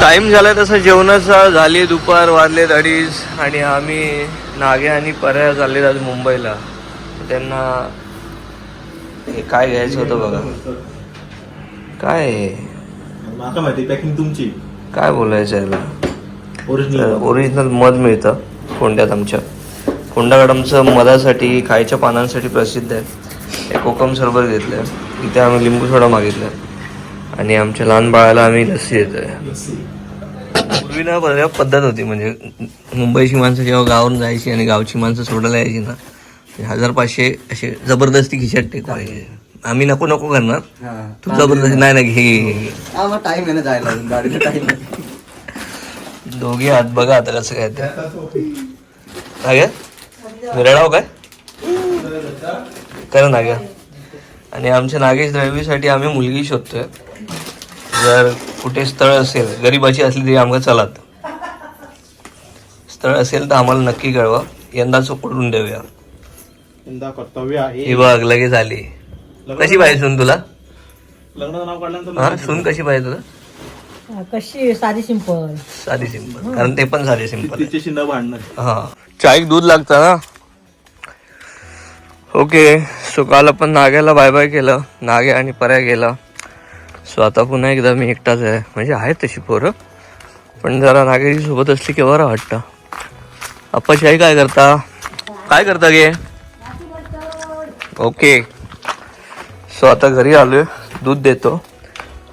Time झाला तसं जेवणाचा झाली दुपार वाजलेत अडीच आणि आम्ही नागे आणि पर्या चाललेत आज मुंबईला. त्यांना हे काय घ्यायचं होतं बघा. काय? माका माहिती पॅकिंग तुमची. काय बोलायचं याला? ओरिजिनल ओरिजिनल मध मिळतं कोंड्यात आमच्या. कोंडागड आमचं मधासाठी खायच्या पानांसाठी प्रसिद्ध आहे. कोकम सरबत घेतलं इथे आम्ही लिंबू सोडा मागितलं आणि आमच्या लहान बाळाला आम्ही लस्सी देतोय. पूर्वी ना बऱ्या पद्धत होती म्हणजे मुंबईची माणसं जेव्हा गावावरून जायची आणि गावची माणसं सोडायला यायची ना हजार पाचशे असे जबरदस्ती खिशात टेकवायचे. आम्ही नको नको करणार. तू जबरदस्ती नाही ना घे टाइम आहे ना जायला टाइम दोघे हात बघा आता कसं काय ते. मिरळाव काय? करा नाग्या आणि आमच्या नागेश द्रवीसाठी आम्ही मुलगी शोधतोय. जर कुठे स्थळ असेल गरीबाची असली तरी आमका चलात. स्थळ असेल तर आम्हाला नक्की कळवा. यंदाच पडून देऊया? यंदा कर्तव्य आहे. ही बघ लगेच आली. कशी पाहिजे सून तुला? लग्नाचं नाव काढल्यानंतर हा सून कशी पाहिजे तुला? कशी? साधी सिंपल. साधी सिंपल. कारण ते पण साधी सिंपल तिच्याशी न भांडणं. हा. चायक दूध लागतं ना? ओके. सो काल आपण नाग्याला बाय बाय केलं. नागे आणि पर्या गेला. सो आता पुन्हा एकदा मी एकटाच आहे. म्हणजे आहेत तशी पोरं. पण जरा नागेची सोबत असली की बरं वाटतं. आप्पाची आई काय करता? काय करता गे? ओके. सो आता घरी आलोय. दूध देतो.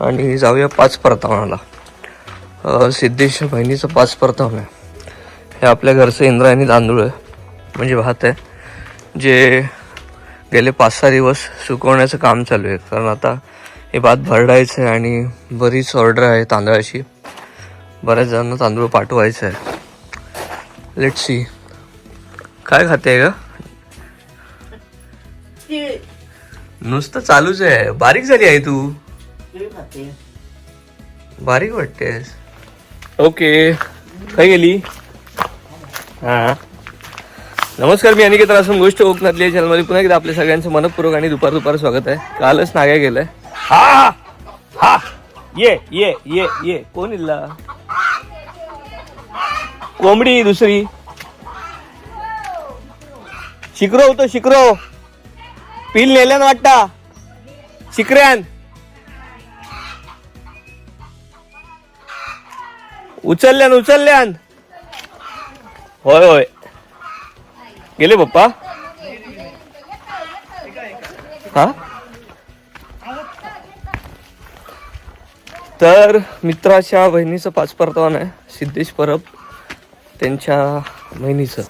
आणि जाऊया पाच परतावणाला सिद्धेश बहिणीचं पाच परतावण आहे. हे आपल्या घरचं इंद्रायणी तांदूळ आहे. म्हणजे भात आहे. जे गेले पाच सहा दिवस सुकवण्याचं काम चालू आहे. कारण आता हे भात भरडायचं आहे आणि बरीच ऑर्डर आहे तांदळाची. बऱ्याच जणांना तांदूळ पाठवायचं आहे. लेट सी काय खाते का नुसतं चालूच आहे. बारीक झाली आहे तू. बारीक वाटतेस. ओके काय गेली? हां. नमस्कार मी अनिकेत रासून गोष्ट कोकणातली या चॅनलमध्ये पुन्हा एकदा आपल्या सगळ्यांचं मनपूर्वक आणि दुपार दुपार स्वागत आहे. कालच नाग्या गेलं आहे हा, हा. ये ये ये ये. कोण इल्ला? कोंबडी दुसरी. शिकरो होतो शिकरो. पिल नेल्यान वाटता. शिकऱ्यान. उचलल्यान उचलल्यान. होय होय. गेले पप्पा? हा? तर मित्राच्या बहिणीचं पाच परतवान आहे सिद्धेश परब त्यांच्या बहिणीचं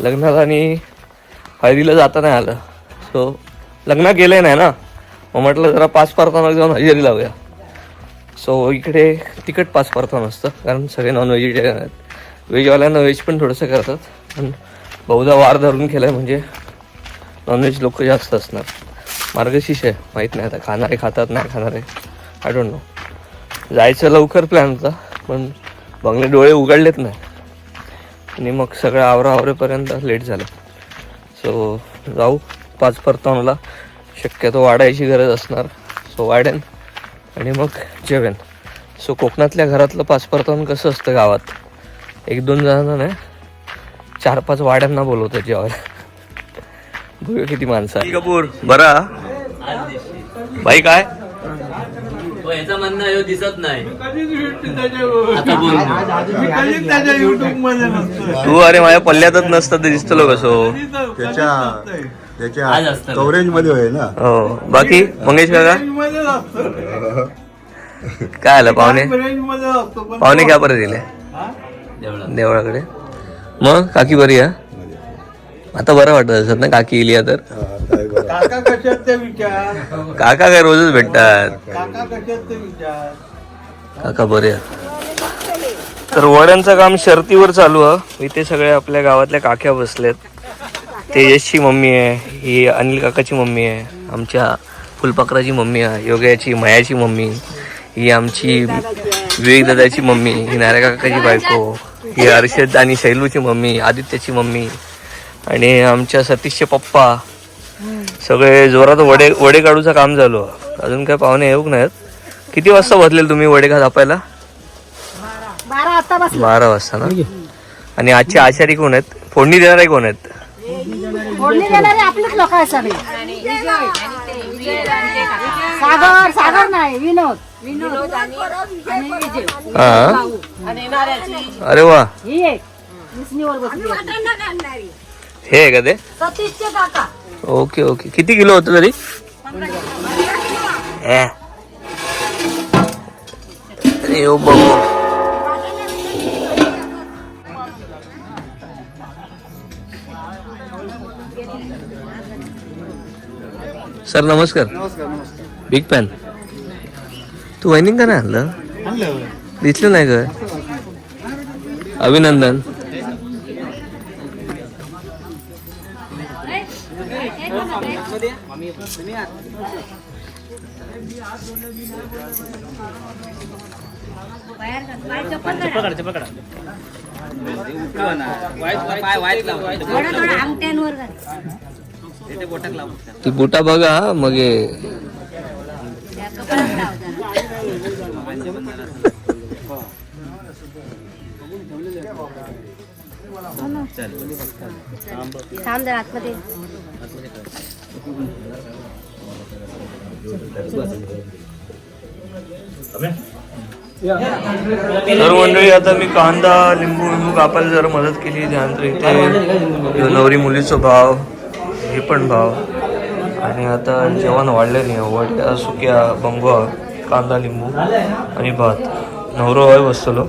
लग्नाला आणि हळदीला जाता नाही आलं. सो लग्न गेलं नाही ना? मग म्हटलं जरा पाच परतावना जाऊन हजेरी लावूया. सो इकडे तिकट पाच परतवान असतं कारण सगळे नॉन व्हेजिटेरियन आहेत. व्हेजवाल्यांना व्हेज पण थोडंसं करतात. पण बहुधा वार धरून केलं म्हणजे नॉनव्हेज लोक जास्त असणार. मार्गशीर्ष आहे माहीत नाही आता खाणारे खातात नाही खाणारे. आय डोंट नो जायचं लवकर प्लॅन होता पण बंगले डोळे उघडलेत नाही आणि मग सगळं आवरा आवरेपर्यंत लेट झालं. सो जाऊ पाच परतावला शक्यतो वाढायची गरज असणार. सो वाढेन. आणि मग जेवेन. सो कोकणातल्या घरातलं पाच परतावण कसं असतं गावात? एक दोन जणांना नाही चार पाच वाड्यांना बोलवतो जेवायला. बघू किती माणसं आहे कपूर बरा. बाई काय? याचं म्हणणं आहे, ह्यो दिसत नाही. तू अरे माझ्या पल्ल्यातच नसतं ते दिसतो कसो त्याच्या आज त्याच्या असतं. कव्हरेजमध्ये होय ना? हो. बाकी मंगेश काका? काय आलं पाहुणे? पाहुणे क्या परत दिले देवळात. देवळाकडे. मग काकी बरी आहे? आता बरं वाटत असत ना काकी इली तर? हा. काका विचार? काका काय रोजच भेटतात. काका विचार? बरे. तर वड्यांचं काम शर्तीवर चालू आहे. इथे सगळे आपल्या गावातल्या काक्या बसलेत. तेजसची मम्मी आहे. ही अनिल काकाची मम्मी आहे. आमच्या फुलपाखराची मम्मी आहे. योग्याची मयाची मम्मी. ही आमची विवेक दादाची मम्मी. ही नाऱ्या काकाची बायको. ही हर्षद आणि शैलूची मम्मी. आदित्याची मम्मी. आणि आमच्या सतीशचे पप्पा. सगळे जोरात वडे वडे काढूचं काम झालं अजून काय पाहुणे येऊक नाहीत. किती वाजता बसलेल तुम्ही वडे घा थापायला? बारा आता बसला. बारा वाजता ना? आणि आजचे आचारी कोण आहेत? फोडणी देणारे कोण आहेत? फोडणी देणारे आपलेच लोक आहेत सगळे. सागर सागर नाही विनोद. विनोद आणि विजय हा? अरे वा. ही एक. विष्णूवर बसली. आहे. आहे का ते? सतीशचे काका. ओके ओके किती किलो होतं तरी ए. अरे ओ बघू सर नमस्कार बिग पॅन तू वायनिंग का नाही आणलं दिसलं नाही का अभिनंदन थोडा थोडा अंगठ्यांवर घाल. ती बुटा बघा मग हे त्या कपाळात लाव जरा. थांब जरा आतमध्ये तर मंडळी आता मी कांदा लिंबू लिंबू कापायला जरा मदत केली त्यानंतर इथे नवरी मुलीचं भाव हे पण भाव. आणि आता जेवण वाढले नाही वड्या सुक्या बंगवा कांदा लिंबू आणि भात. नवरो हय बसतलो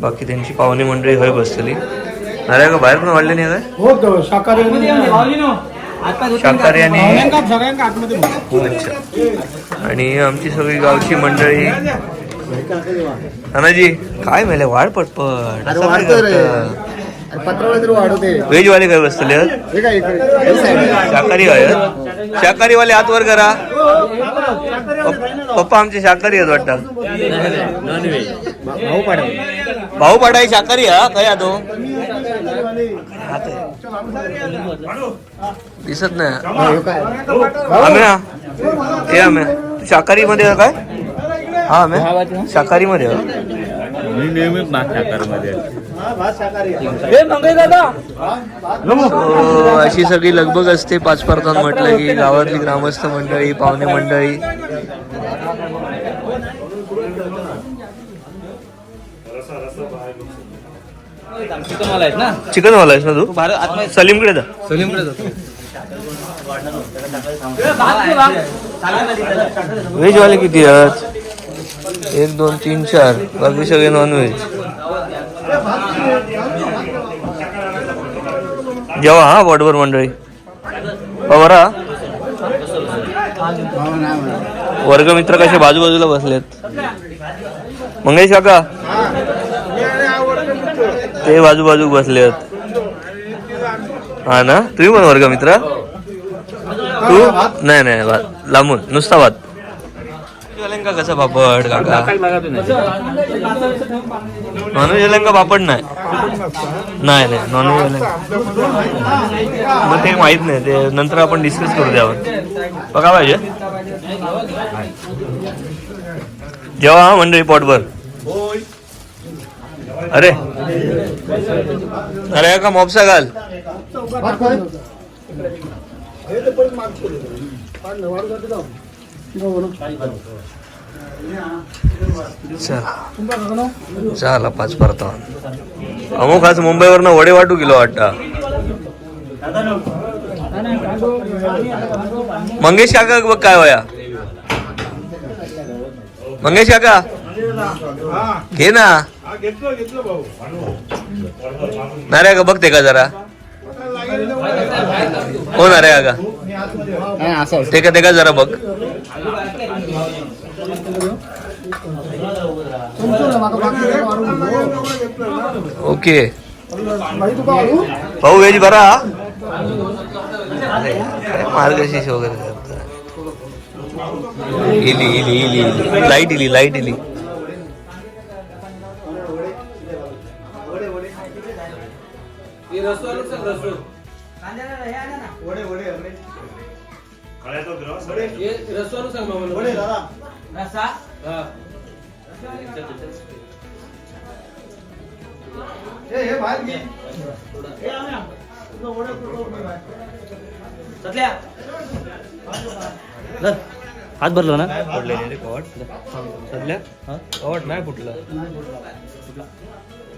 बाकी त्यांची पाहुणी मंडळी हय बसतली अरे का बाहेर पण वाढले नाही काय? शाकाहारी आणि अच्छा. आणि आमची सगळी गावची मंडळी नानाजी काय मेले वाढ पटपट. असं काय करता? पत्रावळ तरी वाढवते. व्हेज वाले काय बसतले? हे शाकाहारी आहेत. शाकाहारी वाले हात वर करा. पप- पप्पा आमचे शाकाहारी आहेत वाटतं. भाऊ पाठाई शाकाहारी हा? काय तो हात आहे. दिसत नाही. काय? आम्या हे आम्या तू शाकाहारी मध्ये काय? हा आम्या शाकाहारी मध्ये आहे? मी नेहमीच नाश्ता So, अशी सगळी लगबग असते पाच परतान म्हटलं की गावातली ग्रामस्थ मंडळी पाहुणे मंडळी. चिकन वाला आहेस ना तू? सलीमकडे जा. सलीमकडे जातो. व्हेज वाले किती आहेत? एक दोन तीन चार. बाकी सगळे नॉनव्हेज जेवा जेव्हा हा वडवर मंडळी. पवारा? वर्गमित्र कसे बाजूबाजूला बसलेत? मंगेश काका? ते बाजूबाजू बसलेत. हा ना? तुम्ही पण वर्गमित्र तू? नाही नाही लांबून. नुसता वाल्यांका कसा पापड काका? नॉनव्हेज वाल्यांका पापड नाही. नाही नाही नॉनव्हेज वाल्यांका मग ते माहीत नाही ते नंतर आपण डिस्कस करू द्यावर बघा पाहिजे. जेव्हा हा मंडळी पोटभर. अरे. अरे का मोपसा घाल. चला. पाच परता. अमुक आज मुंबईवरनं वडे वाटू गेलो वाटता. मंगेश काका बघ काय वया मंगेश काका. घे ना. नाही का बघते का जरा? कोण अरे काका असं ते का ते का जरा बघ. ओके. भाऊ व्हेज बरा मार्गशीर्ष वगैरे करता इली इली इली इली. लाइट इली लाइट इली. हात भरला ना पडले रे कवट सध्या कवट नाही फुटलं नाही बाजूक गेला सरकवले बघितले हुशारच नाही ती- ती नाही, ती आहे. ती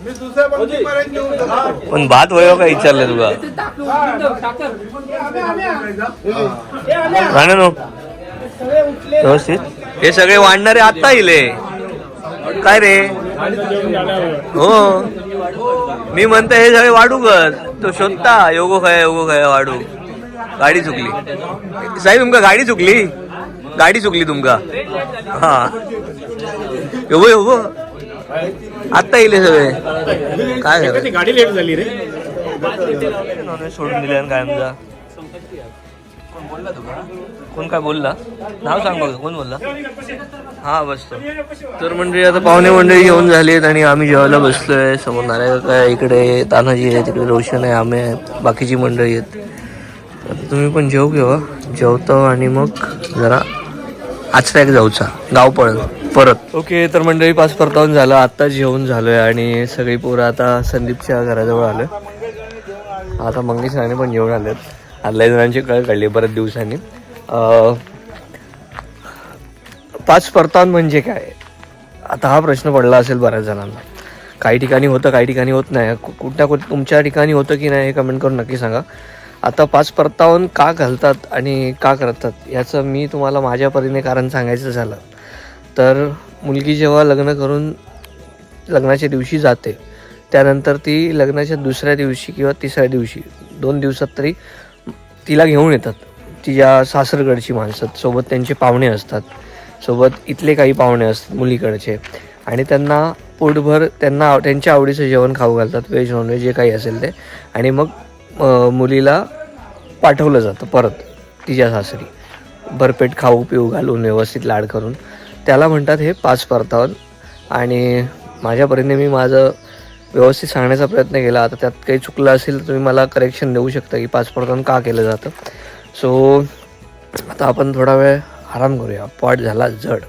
हो? पण भात हो का विचारले तुका? राणे नो. व्यवस्थित. हे सगळे वाढणारे आता इले. काय रे? हो. मी म्हणतो हे सगळे वाढू कर तो शोधता योगो खय योगो खय वाढू. गाडी चुकली. साहेब तुमका गाडी चुकली? गाडी चुकली तुमका. हा. योगो योगो आता येईल सगळे. काय करायचं? गाडी लेट झाली रे. नॉनव्हेज सोडून दिले काय आमचा कोण काय बोलला? नाव सांग बघ कोण बोलला? हा बसतो. तर म्हणजे आता पाहुणे मंडळी येऊन झालीत आणि आम्ही जेवायला बसलोय. समोर नारायण काय इकडे तानाजी आहे तिकडे रोशन आहे आम्ही आहेत बाकीची मंडळी आहेत. तुम्ही पण जेव घेवा जेवतो आणि मग जरा आचऱ्याक जाऊचा. गाव पळ परत. ओके तर मंडळी पाच परतावून झालं आत्ता जेवण झालोय आणि सगळी पोरं आता संदीपच्या घराजवळ आलं आता मंगेश राणे पण जेवण आले आदल्या जणांची कळ काढली बऱ्याच दिवसांनी. पाच परतावून म्हणजे काय? आता हा प्रश्न पडला असेल बऱ्याच जणांना. काही ठिकाणी होतं काही ठिकाणी होत नाही. कुठल्या कुठ तुमच्या ठिकाणी होतं की नाही हे कमेंट करून नक्की सांगा. आता पाच परतावून का घालतात आणि का करतात याचं मी तुम्हाला माझ्या परीने कारण सांगायचं झालं. तर मुलगी जेव्हा लग्न करून लग्नाच्या दिवशी जाते त्यानंतर ती लग्नाच्या दुसऱ्या दिवशी किंवा तिसऱ्या दिवशी दोन दिवसात तरी तिला घेऊन येतात. तिच्या सासरगडची माणसं सोबत त्यांचे पाहुणे असतात सोबत इथले काही पाहुणे असतात मुलीकडचे आणि त्यांना पोटभर त्यांना त्यांच्या आवडीचं जेवण खाऊ घालतात व्हेज नॉनव्हेज जे काही असेल ते. आणि मग मुलीला पाठवलं जातं परत तिच्या सासरी. भरपेट खाऊ पिऊ घालून व्यवस्थित लाड करून. त्याला म्हणतात हे पाच परतावन. आणि माझ्या परीने मी माझं व्यवस्थित सांगण्याचा प्रयत्न केला. आता त्यात काही चुकलं असेल तर तुम्ही मला करेक्शन देऊ शकता की पाच परतावन का केलं जातं. सो आता आपण थोडा वेळ आराम करूया. पॉट झाला जड.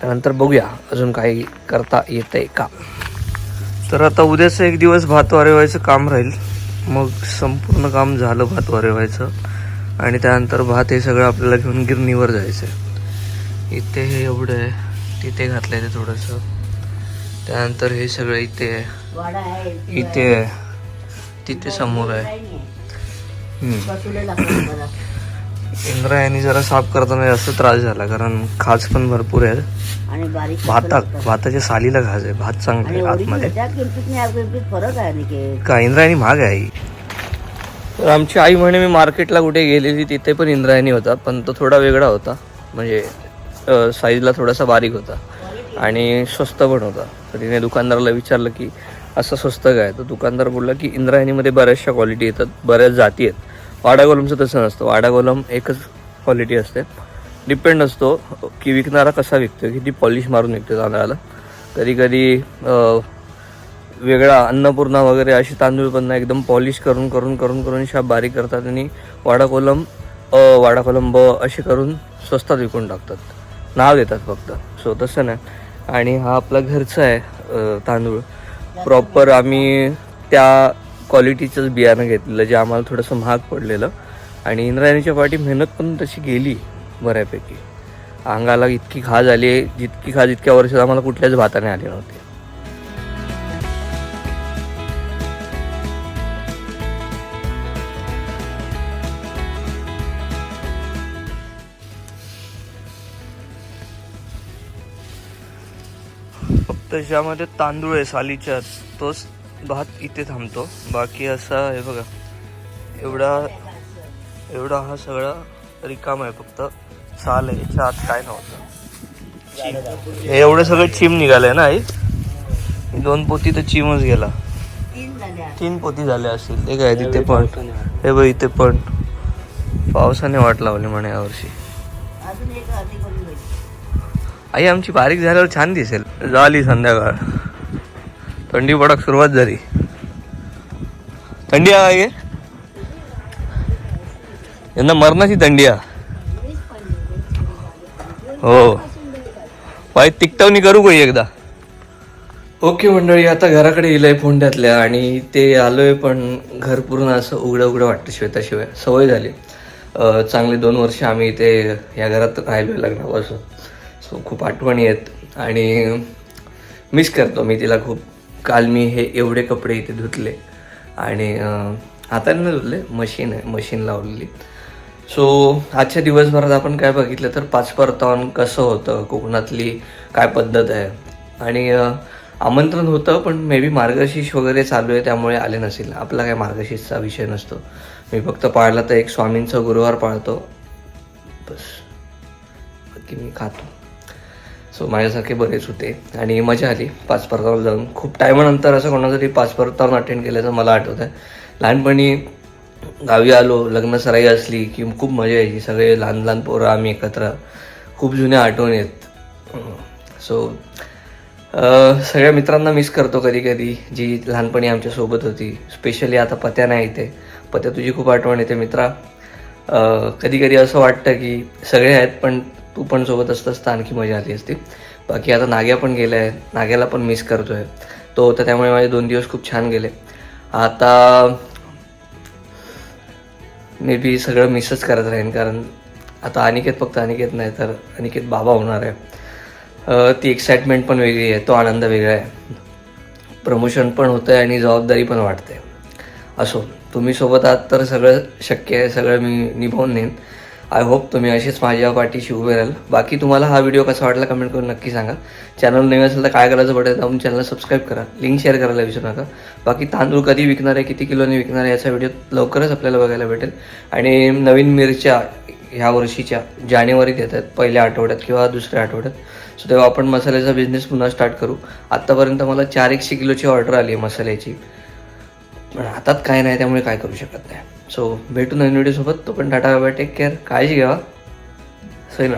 त्यानंतर बघूया अजून काही करता येतंय का. तर आता उद्याचं एक दिवस भात वारेवायचं काम राहील. मग संपूर्ण काम झालं भात वारेवायचं. आणि त्यानंतर भात हे सगळं आपल्याला घेऊन गिरणीवर जायचं आहे इथे हे एवढं आहे. तिथे घातलं आहे ते थोडंसं. त्यानंतर हे सगळं इथे आहे. इथे आहे. तिथे समोर आहे. इंद्रायणी जरा साफ करताना जास्त त्रास झाला कारण खाज पण भरपूर आहे आणि बारीक भाता भाताच्या सालीला घास आहे भात चांगला आहे आतमध्ये. का इंद्रायणी महाग आहे. तर आमची आई म्हणे मी मार्केटला कुठे गेलेली तिथे पण इंद्रायणी होता पण तो थोडा वेगळा होता. म्हणजे साईजला थोडासा बारीक होता आणि स्वस्त पण होता. तर तिने दुकानदाराला विचारलं की असं स्वस्त काय? तर दुकानदार बोलला की इंद्रायणीमध्ये बऱ्याचशा क्वालिटी येतात बऱ्याच जाती आहेत. वाडा कोलमचं तसं नसतं. वाडा कोलम एकच क्वालिटी असते. डिपेंड असतो की विकणारा कसा विकतो किती पॉलिश मारून विकतो तांदळाला. कधी कधी वेगळा अन्नपूर्णा वगैरे अशी तांदूळ पण एकदम पॉलिश करून करून करून करून शाप बारीक करतात आणि वाडा कोलम अ वाडा कोलम ब असे करून स्वस्तात विकून टाकतात. नाव देतात फक्त. सो तसं नाही. आणि हा आपला घरचा आहे तांदूळ. प्रॉपर आम्ही त्या क्वालिटीचंच बियाणं घेतलेलं जे आम्हाला थोडंसं महाग पडलेलं. आणि इंद्रायणीच्या पाठी मेहनत पण तशी गेली बऱ्यापैकी. अंगाला इतकी खाज आली आहे जितकी खाज इतक्या वर्षात आम्हाला कुठल्याच भाताने आली नव्हती. फक्त ज्यामध्ये तांदूळ आहे सालीच्या तोच भात इथे थांबतो. बाकी असा हे बघा एवढा एवढा हा सगळा रिकाम आहे फक्त. साल आहे याच्या आत काय नव्हतं हे एवढं सगळं चिम निघालंय ना आई? दोन पोती तर चिमच गेला. तीन झाल्या तीन पोती झाले असतील. ते काय तिथे पण. हे बघ इथे पण. पावसाने वाट लावली म्हणे यावर्षी. आई आमची बारीक झाल्यावर छान दिसेल. झाली संध्याकाळ. थंडी पडक सुरुवात झाली. थंडी आहे काय यांना मरणाची थंडी आहे. हो. पाय तिकटवणी करू कोई एकदा. ओके मंडळी आता घराकडे येईल फोंड्यातल्या आणि ते आलोय पण घर पूर्ण असं उघडं उघडं वाटतं श्वेताशिवाय सवय झाली. चांगले दोन वर्ष आम्ही इथे या घरात राहिलोय लग्नापासून. सो खूप आठवणी आहेत आणि मिस करतो मी तिला खूप. काल मी हे एवढे कपडे इथे धुतले आणि हाताने नाही धुतले मशीन आहे मशीन लावलेली. सो आजच्या दिवसभरात आपण काय बघितलं तर पाच परतावण कसं होतं कोकणातली काय पद्धत आहे. आणि आमंत्रण होतं पण मे बी मार्गशीर्ष वगैरे चालू आहे त्यामुळे आले नसेल. आपला काय मार्गशीर्षचा विषय नसतो. मी फक्त पाळला तर एक स्वामींचा गुरुवार पाळतो. बस. बाकी मी खातो. सो माझ्यासारखे बरेच होते. आणि मजा आली. पाच परतावर जाऊन. खूप टायमानंतर असं कोणासाठी पाच परतावर अटेंड केल्याचं मला आठवत आहे लहानपणी गावी आलो लग्न सराई असली की खूप मजा यायची. सगळे लहान लहान पोरं आम्ही एकत्र. खूप जुन्या आठवणी आहेत सो सगळ्या मित्रांना मिस करतो कधी कधी जी लहानपणी आमच्यासोबत होती. स्पेशली आता पत्या नाही येते पत्या तुझी खूप आठवण येते मित्रा. कधी कधी असं वाटतं की सगळे आहेत पण तू पण सोबत असतास तर आणखी मजा आली असती. बाकी आता नाग्या पण गेला आहे नाग्याला पण मिस करतोय. तो होता त्यामुळे माझे दोन दिवस खूप छान गेले. आता मे बी सगळं मिसच करत राहीन कारण आता अनिकेत फक्त अनिकेत नाही तर अनिकेत बाबा होणार आहे. ती एक्साइटमेंट पण वेगळी आहे तो आनंद वेगळा आहे. प्रमोशन पण होतं आहे आणि जबाबदारी पण वाटते असो तुम्ही सोबत आहात तर सगळं शक्य आहे सगळं मी निभावून नेईन. आय होप तुम्ही असेच माझ्या पाठीशी उभे राहाल. बाकी तुम्हाला हा व्हिडिओ कसा वाटला कमेंट करून नक्की सांगा. चॅनल नवीन असेल तर काय करायचं पडेल जाऊन चॅनलला सबस्क्राईब करा. लिंक शेअर करायला विसरू नका. बाकी तांदूळ कधी विकणार आहे किती किलोने विकणार आहे याचा व्हिडिओ लवकरच आपल्याला बघायला भेटेल. आणि नवीन मिरच्या ह्या वर्षीच्या जानेवारीत येतात पहिल्या आठवड्यात किंवा दुसऱ्या आठवड्यात. सो तेव्हा आपण मसाल्याचा बिझनेस पुन्हा स्टार्ट करू. आत्तापर्यंत मला चार एकशे किलोची ऑर्डर आली आहे मसाल्याची. पण हातात काय नाही त्यामुळे काय करू शकत नाही. सो भेटू नवीन व्हिडिओसोबत तो पण टाटा बाय टेक केअर काळजी घ्यावा सैन